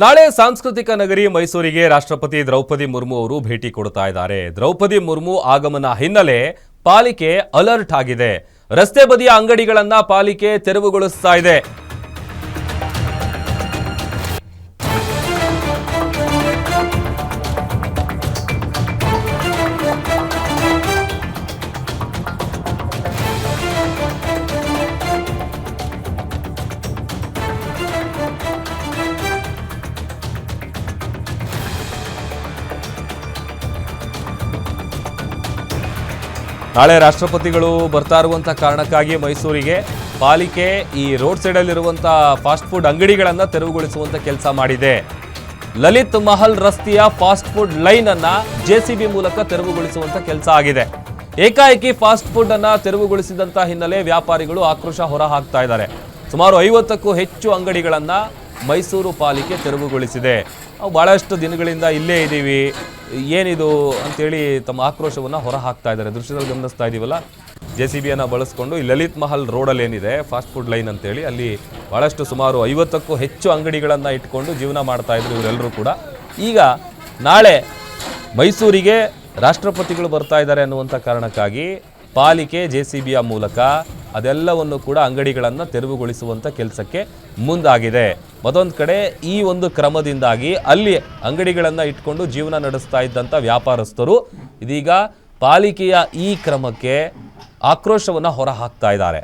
ನಾಳೆ ಸಾಂಸ್ಕೃತಿಕ ನಗರಿ ಮೈಸೂರಿಗೆ ರಾಷ್ಟ್ರಪತಿ ದ್ರೌಪದಿ ಮುರ್ಮು ಅವರು ಭೇಟಿ ಕೊಡ್ತಾ ಇದ್ದಾರೆ. ದ್ರೌಪದಿ ಮುರ್ಮು ಆಗಮನ ಹಿನ್ನೆಲೆ ಪಾಲಿಕೆ ಅಲರ್ಟ್ ಆಗಿದೆ. ರಸ್ತೆ ಬದಿಯ ಅಂಗಡಿಗಳನ್ನ ಪಾಲಿಕೆ ತೆರವುಗೊಳಿಸ್ತಾ ಇದೆ. ನಾಳೆ ರಾಷ್ಟ್ರಪತಿಗಳು ಬರ್ತಾ ಇರುವಂಥ ಕಾರಣಕ್ಕಾಗಿ ಮೈಸೂರಿಗೆ ಪಾಲಿಕೆ ಈ ರೋಡ್ ಸೈಡಲ್ಲಿರುವಂಥ ಫಾಸ್ಟ್ ಫುಡ್ ಅಂಗಡಿಗಳನ್ನು ತೆರವುಗೊಳಿಸುವಂತ ಕೆಲಸ ಮಾಡಿದೆ. ಲಲಿತ್ ಮಹಲ್ ರಸ್ತೆಯ ಫಾಸ್ಟ್ ಫುಡ್ ಲೈನ್ ಅನ್ನ ಜೆಸಿಬಿ ಮೂಲಕ ತೆರವುಗೊಳಿಸುವಂತ ಕೆಲಸ ಆಗಿದೆ. ಏಕಾಏಕಿ ಫಾಸ್ಟ್ ಫುಡ್ ಅನ್ನ ತೆರವುಗೊಳಿಸಿದಂತ ಹಿನ್ನೆಲೆ ವ್ಯಾಪಾರಿಗಳು ಆಕ್ರೋಶ ಹೊರ ಹಾಕ್ತಾ ಇದ್ದಾರೆ. ಸುಮಾರು ಐವತ್ತಕ್ಕೂ ಹೆಚ್ಚು ಅಂಗಡಿಗಳನ್ನು ಮೈಸೂರು ಪಾಲಿಕೆ ತೆರವುಗೊಳಿಸಿದೆ. ನಾವು ಬಹಳಷ್ಟು ದಿನಗಳಿಂದ ಇಲ್ಲೇ ಇದ್ದೀವಿ. ಏನಿದು ಅಂತೇಳಿ ತಮ್ಮ ಆಕ್ರೋಶವನ್ನು ಹೊರ ಹಾಕ್ತಾ ಇದ್ದಾರೆ. ದೃಶ್ಯದಲ್ಲಿ ಗಮನಿಸ್ತಾ ಇದ್ದೀವಲ್ಲ ಜೆ ಸಿ ಬಿಯನ್ನು ಬಳಸ್ಕೊಂಡು ಈ ಲಲಿತ್ ಮಹಲ್ ರೋಡಲ್ಲಿ ಏನಿದೆ? ಫಾಸ್ಟ್ ಫುಡ್ ಲೈನ್ ಅಂತೇಳಿ ಅಲ್ಲಿ ಭಾಳಷ್ಟು ಸುಮಾರು ಐವತ್ತಕ್ಕೂ ಹೆಚ್ಚು ಅಂಗಡಿಗಳನ್ನು ಇಟ್ಕೊಂಡು ಜೀವನ ಮಾಡ್ತಾ ಇದ್ರು ಇವರೆಲ್ಲರೂ ಕೂಡ. ಈಗ ನಾಳೆ ಮೈಸೂರಿಗೆ ರಾಷ್ಟ್ರಪತಿಗಳು ಬರ್ತಾ ಇದ್ದಾರೆ ಅನ್ನುವಂಥ ಕಾರಣಕ್ಕಾಗಿ ಪಾಲಿಕೆ ಜೆ ಸಿ ಬಿಯ ಮೂಲಕ ಅದೆಲ್ಲವನ್ನು ಕೂಡ ಅಂಗಡಿಗಳನ್ನು ತೆರವುಗೊಳಿಸುವಂಥ ಕೆಲಸಕ್ಕೆ ಮುಂದಾಗಿದೆ. ಮತ್ತೊಂದು ಕಡೆ ಈ ಒಂದು ಕ್ರಮದಿಂದಾಗಿ ಅಲ್ಲಿ ಅಂಗಡಿಗಳನ್ನು ಇಟ್ಕೊಂಡು ಜೀವನ ನಡೆಸ್ತಾ ಇದ್ದಂಥ ವ್ಯಾಪಾರಸ್ಥರು ಇದೀಗ ಪಾಲಿಕೆಯ ಈ ಕ್ರಮಕ್ಕೆ ಆಕ್ರೋಶವನ್ನು ಹೊರಹಾಕ್ತಾ ಇದ್ದಾರೆ.